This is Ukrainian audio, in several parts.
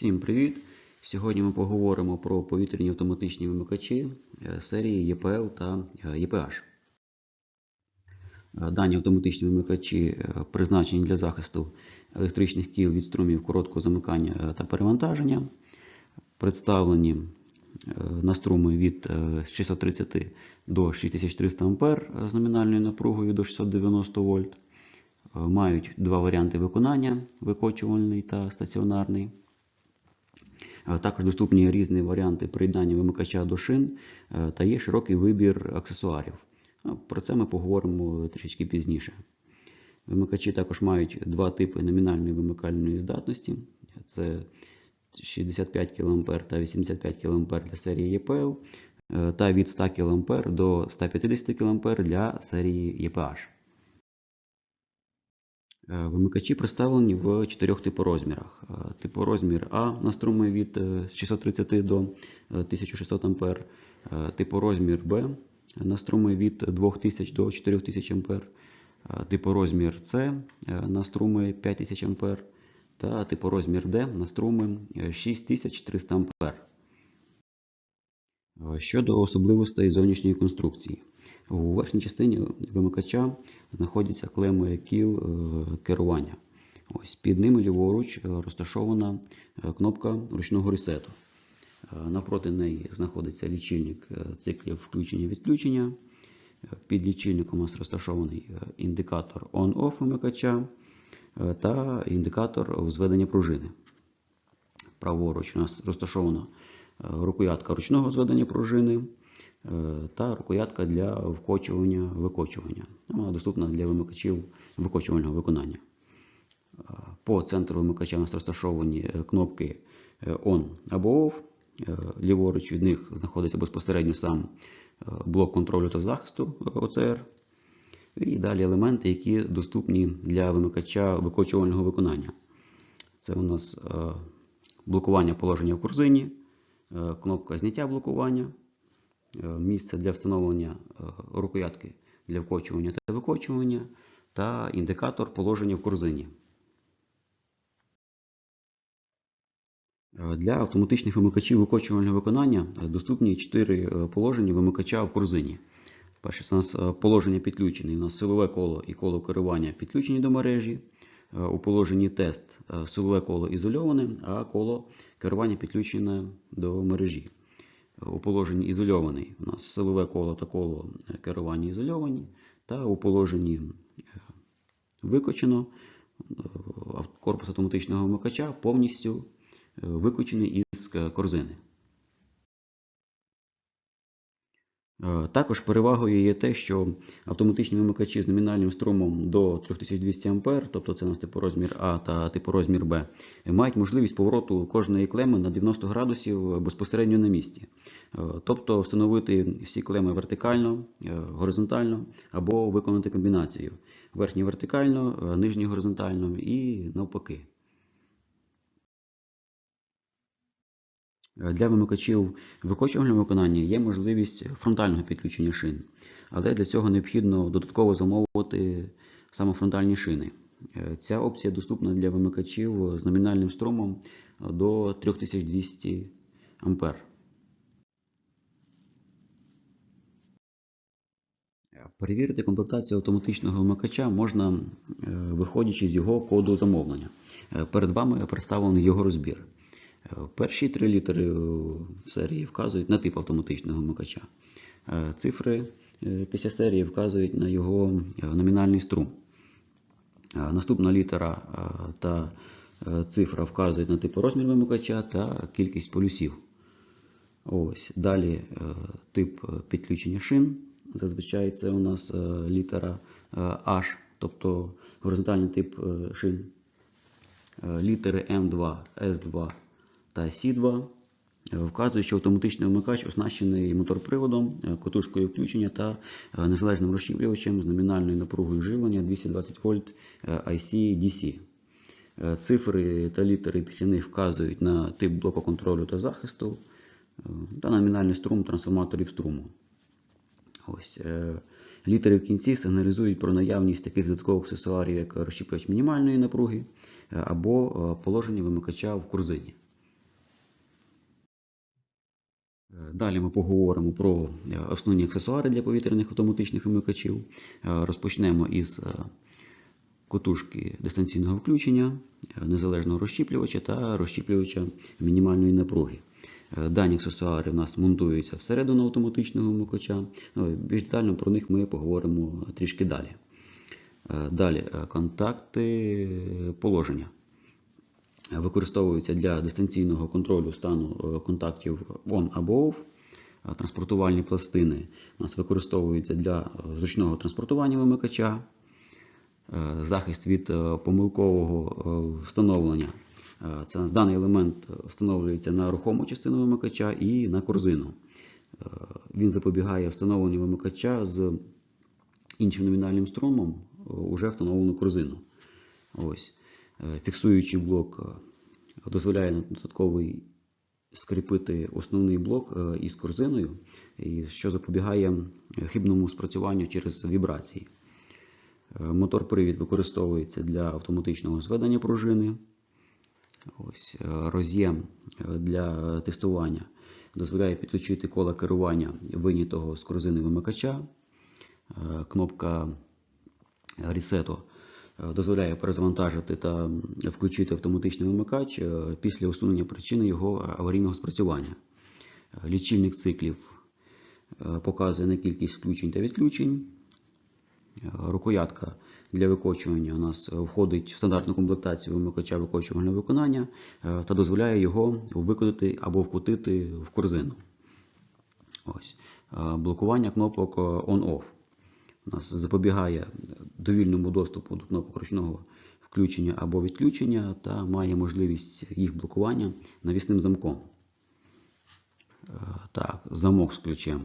Всім привіт! Сьогодні ми поговоримо про повітряні автоматичні вимикачі е, серії EPL та е, EPH. Е, Дані автоматичні вимикачі е, призначені для захисту електричних кіл від струмів короткого замикання е, та перевантаження. Представлені е, на струми від е, 630 до 6300 А з номінальною напругою до 690 вольт. Е, Мають два варіанти виконання: викочувальний та стаціонарний. Е, Також доступні різні варіанти приєднання вимикача до шин е, та є широкий вибір аксесуарів. Ну, Про це ми поговоримо трішечки пізніше. Вимикачі також мають два типи номінальної вимикальної здатності: це 65 кА та 85 кА для серії EPL, е, та від 100 кА до 150 кА для серії EPH. Е, Вимикачі представлені в чотирьох типорозмірах. Е, Типорозмір А на струми від е, 630 до е, 1600 А, типорозмір Б на струми від 2000 до 4000 А, типорозмір С на струми 5000 А та типорозмір Д на струми е, 6300 А. Щодо особливостей зовнішньої конструкції. У верхній частині вимикача знаходяться клеми кіл е, керування. Ось Під ними ліворуч е, розташована е, кнопка ручного ресету. Навпроти неї знаходиться лічильник циклів включення-відключення. Під лічильником у нас розташований індикатор on-off вимикача та індикатор зведення пружини. Праворуч у нас розташована рукоятка ручного зведення пружини та рукоятка для вкочування викочування. Вона доступна для вимикачів викочувального виконання. Е, По центру вимикача у нас розташовані е, кнопки е, On або Off. Е, Ліворуч від них знаходиться безпосередньо сам е, блок контролю та захисту е, ОЦР. І далі елементи, які доступні для вимикача викочувального виконання. Це у нас е, блокування положення в корзині, е, кнопка зняття блокування, е, місце для встановлення е, рукоятки для вкочування та викочування та індикатор положення в корзині. Е, Для автоматичних вимикачів викочувального виконання е, доступні 4 положення вимикача в корзині. Перше, у нас е, положення підключене. У нас силове коло і коло керування підключені до мережі. Е, У положенні тест е, силове коло ізольоване, а коло керування підключене до мережі. У положенні ізольований у нас силове коло та коло е, керування ізольовані, та у положенні е, викочено е, корпус автоматичного вмикача повністю викочений із корзини. Також перевагою є те, що автоматичні вимикачі з номінальним струмом до 3200 А, тобто це у нас типорозмір А та типорозмір Б, мають можливість повороту кожної клеми на 90 градусів безпосередньо на місці. Е, Тобто встановити всі клеми вертикально, е, горизонтально або виконати комбінацію верхній вертикально, е, нижній горизонтально і навпаки. Для вимикачів викочувального виконання є можливість фронтального підключення шин, але для цього необхідно додатково замовити саме фронтальні шини. Е, Ця опція доступна для вимикачів з номінальним струмом до 3200 А. Перевірити комплектацію автоматичного вимикача можна, е, виходячи з його коду замовлення. Е, Перед вами представлений його розбір. Е, Перші три літери в серії вказують на тип автоматичного вимикача. Е, Цифри е, після серії вказують на його номінальний струм. Наступна літера та цифра вказують на типорозмір вимикача та кількість полюсів. Ось. Далі тип підключення шин. Зазвичай це у нас літера H, тобто горизонтальний тип шин. Літери М2, С2 та С2 е, вказують, що автоматичний вимикач оснащений моторприводом, е, котушкою включення та е, незалежним розширювачем з номінальною напругою живлення 220 вольт IC-DC. Цифри та літери після них вказують на тип блоку контролю та захисту та номінальний струм трансформаторів струму. Ось, літери в кінці сигналізують про наявність таких додаткових аксесуарів, як розщіплювач мінімальної напруги або положення вимикача в корзині. Далі ми поговоримо про е, основні аксесуари для повітряних автоматичних вимикачів. Е, Розпочнемо із е, котушки дистанційного включення, е, незалежного розщіплювача та розщіплювача мінімальної напруги. Е, Дані аксесуари в нас монтуються всередину автоматичного вимикача. Ну, Більш детально про них ми поговоримо трішки далі. Е, Далі е, контакти е, положення використовуються для дистанційного контролю стану е, контактів on або off. Транспортувальні пластини у нас використовуються для е, зручного транспортування вимикача, Е, захист від помилкового встановлення. Це даний елемент встановлюється на рухому частину вимикача і на корзину. Він запобігає встановленню вимикача з іншим номінальним струмом уже встановлену корзину. Ось. Е, Фіксуючий блок е, дозволяє додатковий скріпити основний блок е, із корзиною, що запобігає хибному спрацюванню через вібрації. Мотор-привід використовується для автоматичного зведення пружини. Ось, роз'єм для тестування дозволяє підключити коло керування винятого з корзини вимикача. Кнопка ресету дозволяє перезавантажити та включити автоматичний вимикач е, після усунення причини його аварійного спрацювання. Лічильник циклів е, показує на кількість включень та відключень. Е, Рукоятка для викочування у нас входить в стандартну комплектацію вимикача викочувального виконання та дозволяє його викотити або вкотити в корзину. Ось. Блокування кнопок on-off. Нас запобігає довільному доступу до кнопок ручного включення або відключення та має можливість їх блокування навісним замком. Е, Так, замок з ключем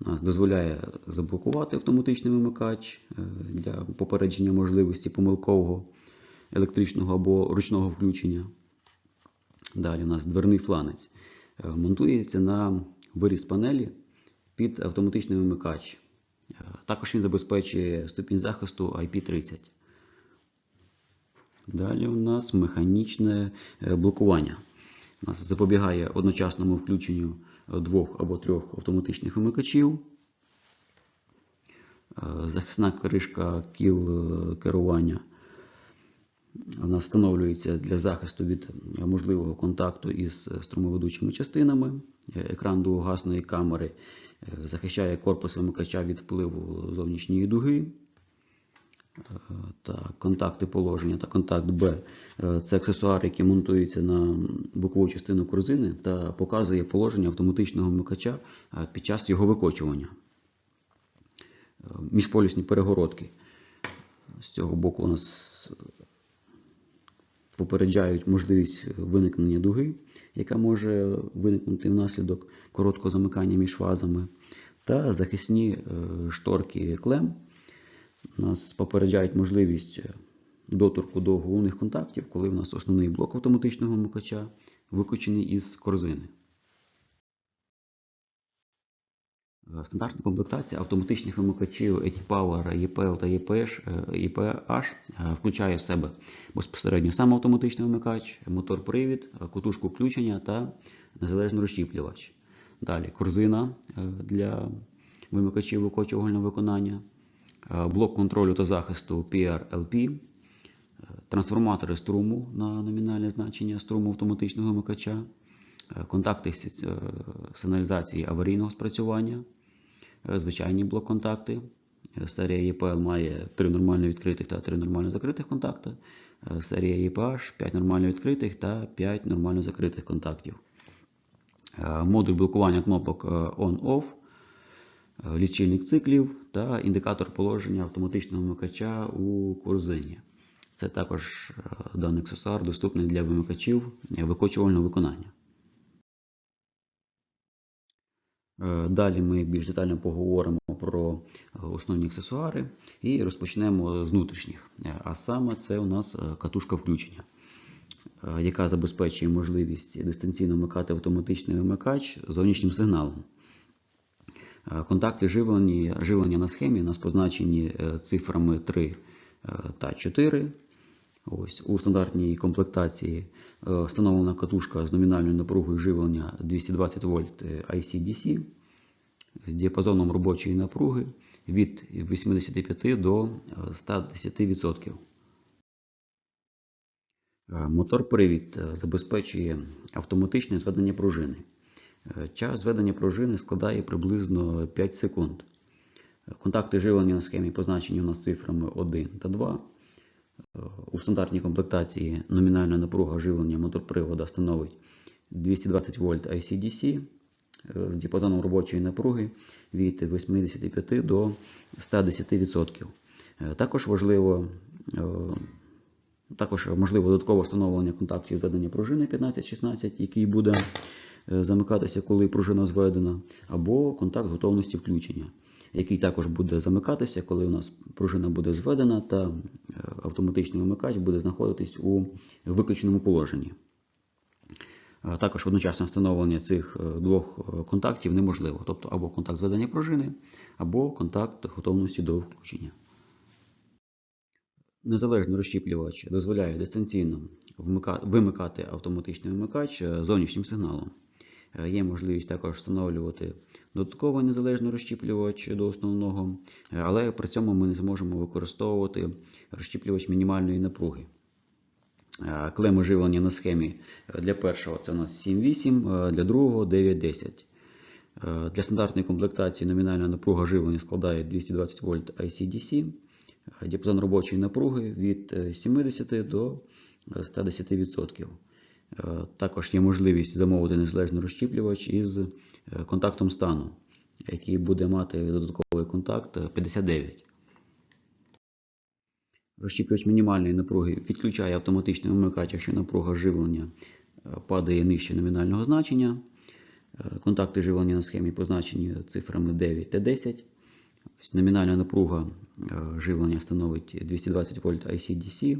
нас дозволяє заблокувати автоматичний вимикач е, для попередження можливості помилкового електричного або ручного включення. Далі у нас дверний фланець. Е, Монтується на виріз панелі під автоматичний вимикач. Е, Також він забезпечує ступінь захисту IP30. Далі у нас механічне е, блокування. У нас запобігає одночасному включенню е, двох або трьох автоматичних вимикачів. Захисна кришка кіл керування. Вона встановлюється для захисту від е, можливого контакту із е, струмоведучими частинами. Е, Екран двогасної камери захищає корпус вимикача від впливу зовнішньої дуги. Так, контакти положення та контакт Б це аксесуар, який монтується на бокову частину корзини та показує положення автоматичного вмикача під час його викочування. Міжполюсні перегородки. З цього боку у нас попереджають можливість виникнення дуги, яка може виникнути внаслідок короткого замикання між фазами, та захисні е, шторки клем нас попереджають можливість е, доторку до головних контактів, коли в нас основний блок автоматичного микача викочений із корзини. Стандартна комплектація автоматичних вимикачів ETPower, EPL та EPH, е, EPH е, включає в себе безпосередньо сам автоматичний вимикач, мотор-привід, е, котушку включення та незалежний розщіплювач. Далі корзина е, для вимикачів викочувального виконання, е, блок контролю та захисту PRLP, е, трансформатори струму на номінальне значення струму автоматичного вимикача, е, контакти сі- е, сигналізації аварійного спрацювання, е, звичайні блок-контакти. Е, Серія EPL має 3 нормально відкритих та 3 нормально закритих контакти. Е, Серія EPH 5 нормально відкритих та 5 нормально закритих контактів. Е, Модуль блокування кнопок е, On-Off, е, лічильник циклів та індикатор положення автоматичного вимикача у корзині. Це також е, даний аксесуар доступний для вимикачів е, викочувального виконання. Далі ми більш детально поговоримо про е, основні аксесуари і розпочнемо з внутрішніх. Е, А саме це у нас е, катушка включення, е, яка забезпечує можливість дистанційно вмикати автоматичний вимикач зовнішнім сигналом. Е, Контакти живлення, живлення на схемі у нас позначені е, цифрами 3 е, та 4. Ось, у стандартній комплектації е, встановлена катушка з номінальною напругою живлення 220 вольт е, IC-DC з діапазоном робочої напруги від 85 до е, 110%. Е, Мотор-привід забезпечує автоматичне зведення пружини. Час зведення пружини складає приблизно 5 секунд. Контакти живлення на схемі позначені у нас цифрами 1 та 2. У стандартній комплектації номінальна напруга живлення мотор-привода становить 220 вольт IC-DC е, з діапазоном робочої напруги від 85 до 110%. Е, Також важливо е, також можливо додаткове встановлення контактів зведення пружини 15-16, який буде замикатися, коли пружина зведена, або контакт готовності включення, який також буде замикатися, коли у нас пружина буде зведена, та е, автоматичний вимикач буде знаходитись у виключеному положенні. Е, Також одночасне встановлення цих е, двох контактів неможливо, тобто або контакт зведення пружини, або контакт готовності до включення. Незалежний розщіплювач дозволяє дистанційно вимикати автоматичний вимикач зовнішнім сигналом. Е, Є можливість також встановлювати додатковий незалежний розщіплювач до основного, е, але при цьому ми не зможемо використовувати розщіплювач мінімальної напруги. Е, Клеми живлення на схемі для першого це у нас 7-8, е, для другого 9-10. Е, Для стандартної комплектації номінальна напруга живлення складає 220 вольт IC-DC. Діапазон робочої напруги від е, 70 до е, 110%. Е, Також є можливість замовити незалежний розщіплювач із е, контактом стану, який буде мати додатковий контакт е, 59. Розщіплювач мінімальної напруги відключає автоматичний вимикач, якщо напруга живлення е, падає нижче номінального значення. Е, Контакти живлення на схемі позначені цифрами 9 та 10. Номінальна напруга е, живлення становить 220 вольт IC-DC.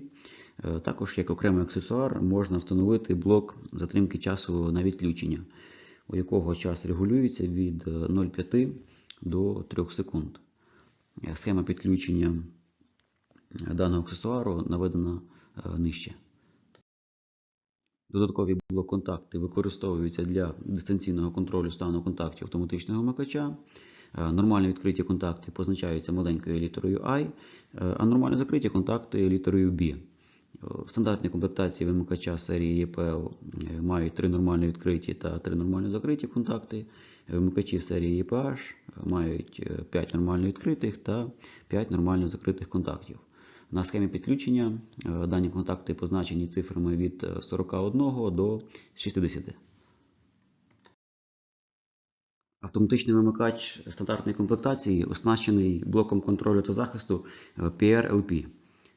Е, Також як окремий аксесуар можна встановити блок затримки часу на відключення, у якого час регулюється від е, 0,5 до 3 секунд. Е, Схема підключення е, даного аксесуару наведена е, нижче. Додаткові блок-контакти використовуються для дистанційного контролю стану контактів автоматичного вмикача. Е, Нормально відкриті контакти позначаються маленькою літерою I, е, а нормально закриті контакти літерою B. Е, В стандартній комплектації вимикача серії EPL е, мають три нормально відкриті та три нормально закриті контакти. Вимикачі серії EPH мають 5 нормально відкритих та 5 нормально закритих контактів. На схемі підключення е, дані контакти позначені цифрами від е, 41 до 60. Автоматичний вимикач стандартної комплектації оснащений блоком контролю та захисту е, PRLP.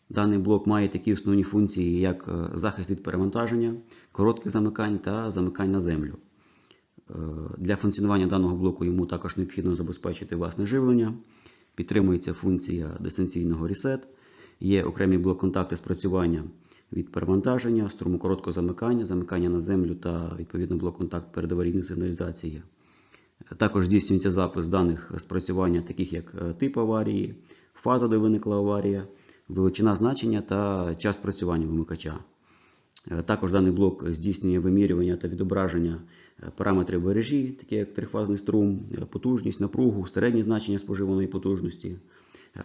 Даний блок має такі основні функції, як е, захист від перевантаження, коротких замикань та замикань на землю. Е, Для функціонування даного блоку йому також необхідно забезпечити власне живлення. Підтримується функція дистанційного reset. Є окремі блок-контакти спрацювання від перевантаження, струму короткого замикання, замикання на землю та відповідно блок-контакт передаварійної сигналізації. Також здійснюється запис даних спрацювання, таких як е, тип аварії, фаза, де виникла аварія, величина значення та час спрацювання вимикача. Е, Також даний блок здійснює вимірювання та відображення е, параметрів мережі, такі як трифазний струм, е, потужність, напругу, середні значення споживаної потужності.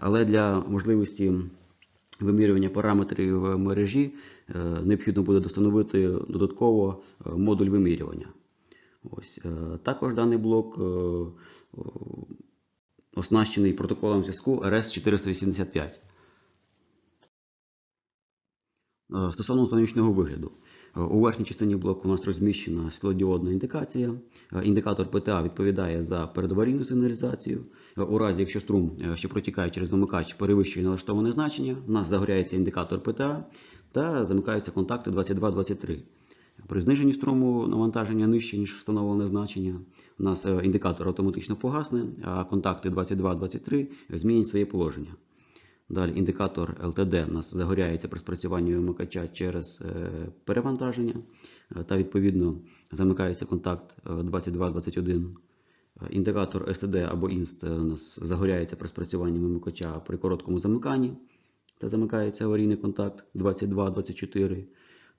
Але для можливості вимірювання параметрів мережі необхідно буде достановити додатково модуль вимірювання. Ось. Також даний блок оснащений протоколом зв'язку RS485. Стосовно зовнішнього вигляду. Е, У верхній частині блоку у нас розміщена світлодіодна індикація. Е, Індикатор ПТА відповідає за передаварійну сигналізацію. Е, У разі, якщо струм, е, що протікає через вимикач, перевищує налаштоване значення, у нас загоряється індикатор ПТА та замикаються контакти 22-23. При зниженні струму навантаження нижче, ніж встановлене значення, у нас е, індикатор автоматично погасне, а контакти 22-23 змінять своє положення. Далі індикатор LTD у нас загоряється при спрацюванні вимикача через е, перевантаження е, та відповідно замикається контакт е, 22-21. Е, Індикатор STD або INST у нас загоряється при спрацюванні вимикача при короткому замиканні та замикається аварійний контакт 22-24.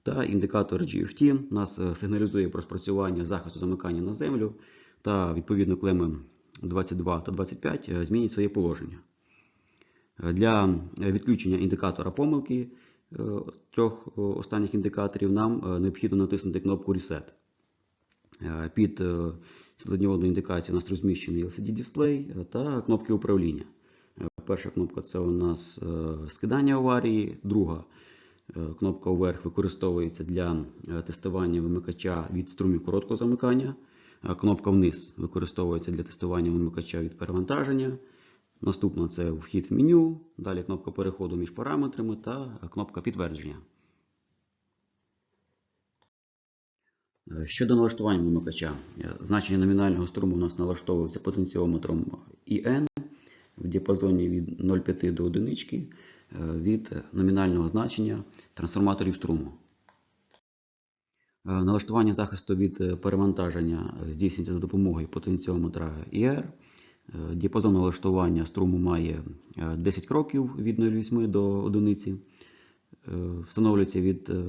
Та індикатор GFT нас сигналізує про спрацювання захисту замикання на землю. Та відповідно клеми 22 та 25 е, змінять своє положення. Е, Для е, відключення індикатора помилки е, трьох останніх індикаторів нам необхідно натиснути кнопку Reset. Під світлодіодною індикацією у нас розміщений LCD-дисплей та кнопки управління. Перша кнопка це у нас скидання аварії, друга кнопка вверх використовується для тестування вимикача від струмів короткого замикання. Кнопка вниз використовується для тестування вимикача від перевантаження. Наступна це вхід в меню, далі кнопка переходу між параметрами та кнопка підтвердження. Е, Щодо налаштування вимикача, е, значення номінального струму у нас налаштовується потенціометром IN в діапазоні від 0,5 до 1 е, від номінального значення трансформаторів струму. Налаштування захисту від перевантаження здійснюється за допомогою потенціометра IR. Е, Діапазон налаштування струму має е, 10 кроків від 0,8 до 1. Е, Встановлюється від е,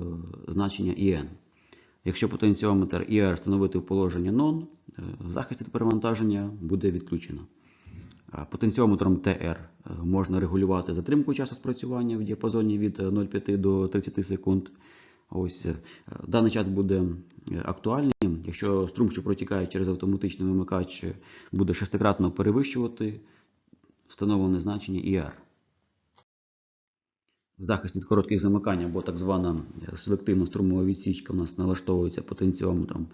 значення IN. Якщо потенціометр IR встановити в положення NON, е, захист від перевантаження буде відключено. Потенціометром е, можна регулювати затримку часу спрацювання в діапазоні від е, 0,5 до 30 секунд. Ось е, даний час буде е, актуальним, якщо струм, що протікає через автоматичний вимикач, буде шестикратно перевищувати встановлене значення IR. Захист від коротких замикань або так звана селективна струмова відсічка у нас налаштовується потенціометром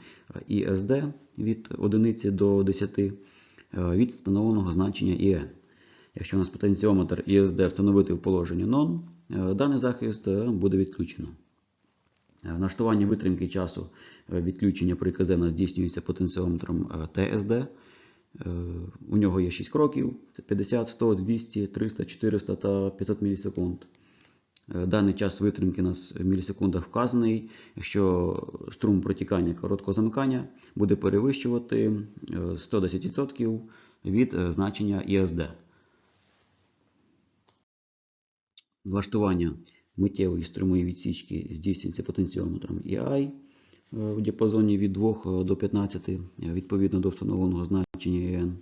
ISD від 1 до 10 е, від встановленого значення IN. Якщо у нас потенціометр ISD встановити в положенні NON, е, даний захист е, буде відключено. Е, Налаштування витримки часу е, відключення при у здійснюється потенціометром е. Е, У нього є 6 кроків: це 50, 100, 200, 300, 400 та 500 мілісекунд. Даний час витримки у нас в мілісекундах вказаний. Якщо струм протікання короткого замикання буде перевищувати е, 110% від значення ISD. Влаштування миттєвої струмової відсічки здійснюється потенціометром EI е, в діапазоні від 2 до 15 е, відповідно до встановленого значення EN.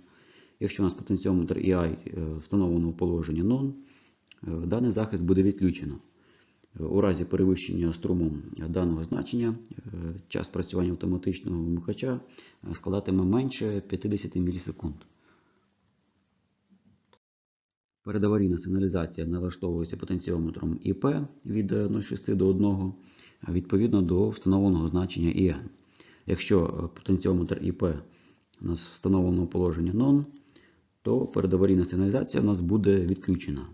Якщо у нас потенціометр EI е, встановлено в положенні NON, е, даний захист буде відключено. Е, У разі перевищення струму даного значення е, час працювання автоматичного вимикача е, складатиме менше 50 мілісекунд. Передаварійна сигналізація налаштовується потенціометром ІП від е, 0,6 до 1 е, відповідно до встановленого значення IN. Якщо е, потенціометр ІП у нас встановлено положення NON, то передаварійна сигналізація у нас буде відключена.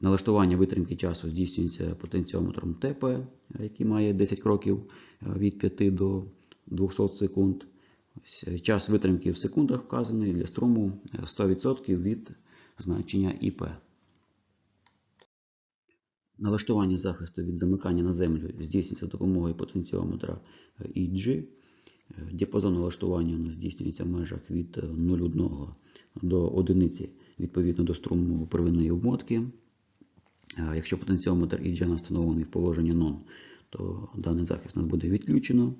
Налаштування витримки часу здійснюється потенціометром ТП, е, який має 10 кроків від 5 до 200 секунд. Ось, е, Час витримки в секундах вказаний для струму е, 100% від значення ІП. Налаштування захисту від замикання на землю здійснюється за допомогою потенціометра е, EG. Е, Діапазон налаштування у нас здійснюється в межах від е, 0,1 до 1 відповідно до струму первинної обмотки. Е, Якщо потенціометр EG встановлений в положенні NON, то даний захист у нас буде відключено.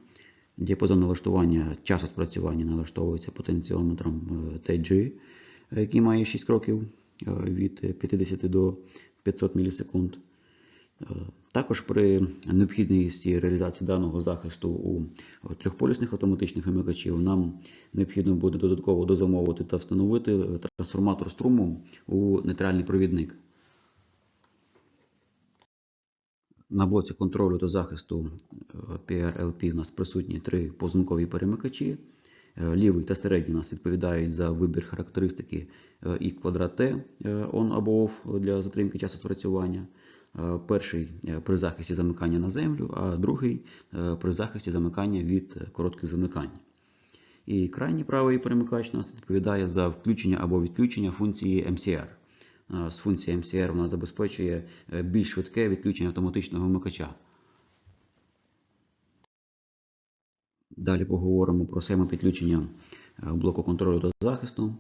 Діапазон налаштування часу спрацювання налаштовується потенціометром е, TG, е, який має 6 кроків е, від 50 до 500 мілісекунд. Е, Також при необхідності реалізації даного захисту у трьохполюсних автоматичних вимикачів нам необхідно буде додатково дозамовити та встановити трансформатор струму у нейтральний провідник. На блоці контролю та захисту е, PRLP у нас присутні три позункові перемикачі. Е, Лівий та середній у нас відповідають за вибір характеристики е, і квадрат е, on або off для затримки часу спрацювання. Е, Перший е, при захисті замикання на землю, а другий е, при захисті замикання від е, коротких замикань. І крайній правий перемикач у нас відповідає за включення або відключення функції MCR. Е, З функції MCR вона забезпечує е, більш швидке відключення автоматичного вимикача. Далі поговоримо про схему підключення е, блоку контролю та захисту.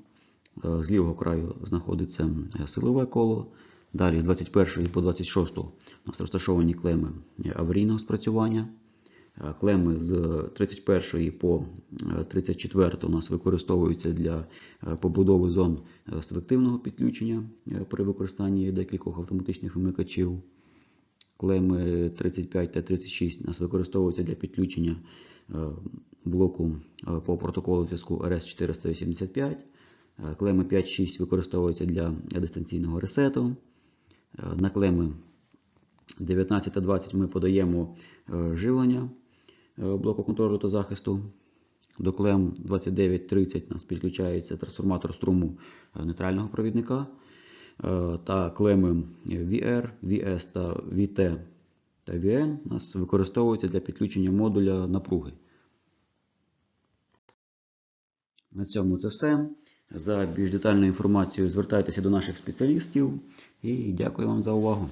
З лівого краю знаходиться силове коло, Далі з 21 по 26 у нас розташовані клеми аварійного спрацювання. Е, Клеми з 31 по е, 34 у нас використовуються для е, побудови зон е, селективного підключення е, при використанні декількох автоматичних вимикачів. Клеми 35 та 36 у нас використовуються для підключення е, блоку е, по протоколу зв'язку RS485. Е, Клеми 5-6 використовуються для дистанційного ресету. Е, На клеми 19 та 20 ми подаємо е, живлення е, блоку контролю та захисту. До клем 2930 у нас підключається трансформатор струму е, нейтрального провідника. Е, Та клеми VR, VS та VT та VN нас використовуються для підключення модуля напруги. На цьому це все. За більш детальною інформацією звертайтеся до наших спеціалістів і дякую вам за увагу.